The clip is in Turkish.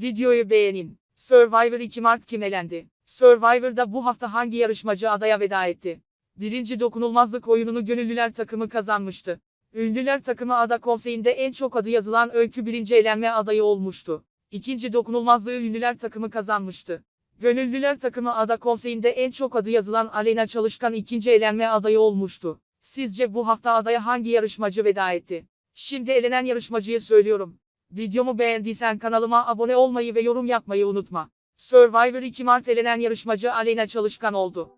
Videoyu beğenin. Survivor 2 Mart kim elendi? Survivor'da bu hafta hangi yarışmacı adaya veda etti? Birinci dokunulmazlık oyununu gönüllüler takımı kazanmıştı. Ünlüler takımı ada konseyinde en çok adı yazılan öykü birinci elenme adayı olmuştu. İkinci dokunulmazlığı ünlüler takımı kazanmıştı. Gönüllüler takımı ada konseyinde en çok adı yazılan Aleyna Çalışkan ikinci elenme adayı olmuştu. Sizce bu hafta adaya hangi yarışmacı veda etti? Şimdi elenen yarışmacıyı söylüyorum. Videomu beğendiysen kanalıma abone olmayı ve yorum yapmayı unutma. Survivor 2 Mart elenen yarışmacı Aleyna Çalışkan oldu.